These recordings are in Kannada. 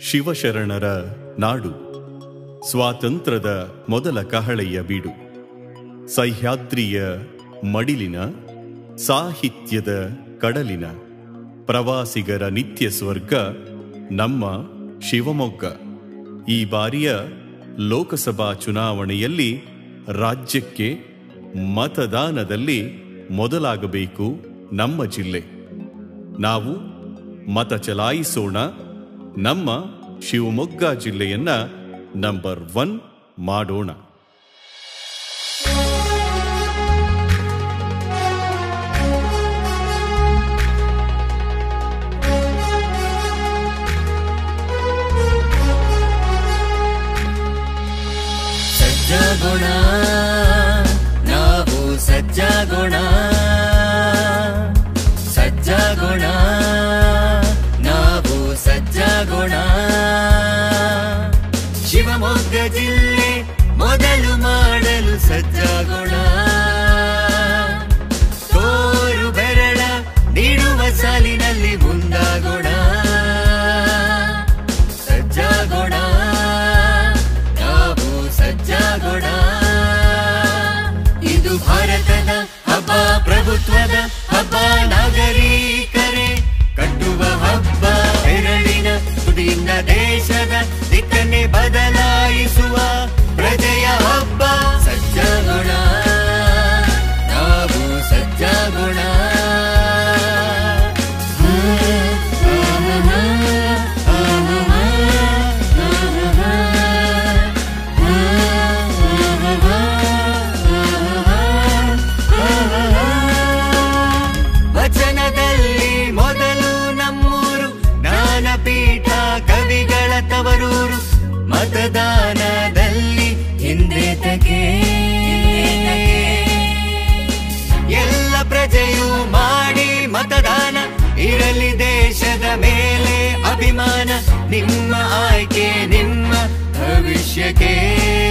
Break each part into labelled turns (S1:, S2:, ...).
S1: ಶಿವಶರಣರ ನಾಡು. ಸ್ವಾತಂತ್ರ್ಯದ ಮೊದಲ ಕಹಳೆಯ ಬೀಡು. ಸಹ್ಯಾದ್ರಿಯ ಮಡಿಲಿನ, ಸಾಹಿತ್ಯದ ಕಡಲಿನ, ಪ್ರವಾಸಿಗರ ನಿತ್ಯ ಸ್ವರ್ಗ ನಮ್ಮ ಶಿವಮೊಗ್ಗ. ಈ ಬಾರಿಯ ಲೋಕಸಭಾ ಚುನಾವಣೆಯಲ್ಲಿ ರಾಜ್ಯಕ್ಕೆ ಮತದಾನದಲ್ಲಿ ಮೊದಲಾಗಬೇಕು ನಮ್ಮ ಜಿಲ್ಲೆ. ನಾವು ಮತ ಚಲಾಯಿಸೋಣ. ನಮ್ಮ ಶಿವಮೊಗ್ಗ ಜಿಲ್ಲೆಯನ್ನ ನಂಬರ್ ಒನ್ ಮಾಡೋಣ.
S2: ಸಜ್ಜಾಗೋಣ ನಾವು ಸಜ್ಜಾಗೋಣ ಸಜ್ಜಗುಣ. ಶಿವಮೊಗ್ಗ ಜಿಲ್ಲೆ ಮೊದಲು ಮಾಡಲು ಸಜ್ಜಾಗೋಣ. ತೋರು ಬೆರಳ ನೀಡುವ ಸಾಲಿನಲ್ಲಿ ಮುಂದಾಗೋಣ. ಸಜ್ಜಾಗೋಣ. ನಾವು ಸಜ್ಜಾಗೋಣ. ಇದು ಭಾರತದ ಹಬ್ಬ, ಪ್ರಭುತ್ವದ दृश्यके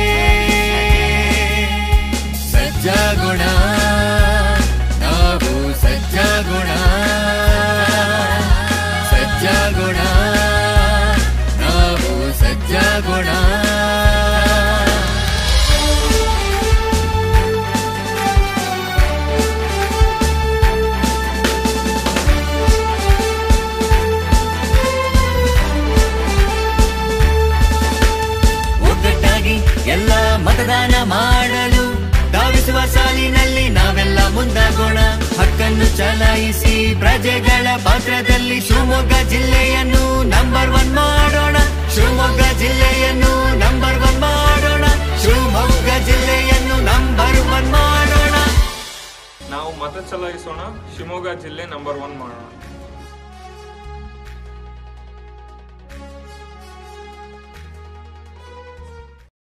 S2: ಮತದಾನ ಮಾಡಲು ಧಾವಿಸುವ ಸಾಲಿನಲ್ಲಿ ನಾವೆಲ್ಲ ಮುಂದಾಗೋಣ. ಹಕ್ಕನ್ನು ಚಲಾಯಿಸಿ ಪ್ರಜೆಗಳ ಪಾತ್ರದಲ್ಲಿ ಶಿವಮೊಗ್ಗ ಜಿಲ್ಲೆಯನ್ನು ನಂಬರ್ ಒನ್ ಮಾಡೋಣ. ಶಿವಮೊಗ್ಗ ಜಿಲ್ಲೆಯನ್ನು ನಂಬರ್ ಒನ್ ಮಾಡೋಣ. ಶಿವಮೊಗ್ಗ ಜಿಲ್ಲೆಯನ್ನು ನಂಬರ್ ಒನ್ ಮಾಡೋಣ.
S3: ನಾವು ಮತ ಚಲಾಯಿಸೋಣ. ಶಿವಮೊಗ್ಗ ಜಿಲ್ಲೆ ನಂಬರ್ ಒನ್ ಮಾಡೋಣ.